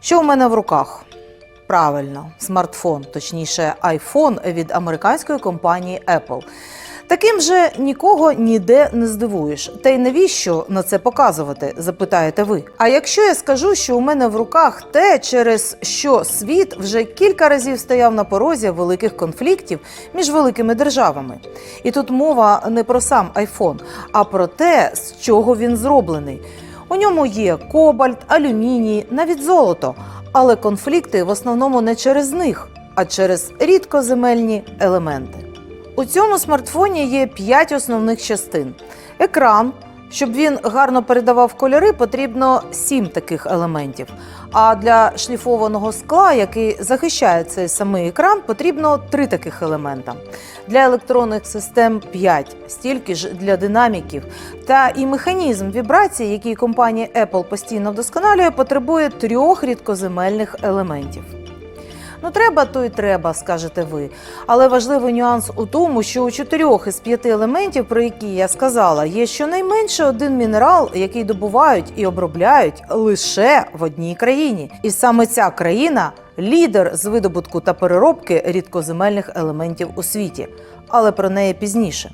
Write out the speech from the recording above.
Що у мене в руках? Правильно, смартфон, точніше, iPhone від американської компанії Apple. Таким же нікого ніде не здивуєш. Та й навіщо на це показувати? запитаєте ви. А якщо я скажу, що у мене в руках те, через що світ вже кілька разів стояв на порозі великих конфліктів між великими державами. І тут мова не про сам iPhone, а про те, з чого він зроблений. У ньому є кобальт, алюміній, навіть золото. Але конфлікти в основному не через них, а через рідкоземельні елементи. У цьому смартфоні є п'ять основних частин: екран. Щоб він гарно передавав кольори, потрібно сім таких елементів. А для шліфованого скла, який захищає цей самий екран, потрібно три таких елемента. Для електронних систем 5, стільки ж для динаміків. Та і механізм вібрації, який компанія Apple постійно вдосконалює, потребує трьох рідкоземельних елементів. Ну, треба, то й треба, скажете ви. Але важливий нюанс у тому, що у чотирьох із п'яти елементів, про які я сказала, є щонайменше один мінерал, який добувають і обробляють лише в одній країні. І саме ця країна лідер з видобутку та переробки рідкоземельних елементів у світі. Але про неї пізніше.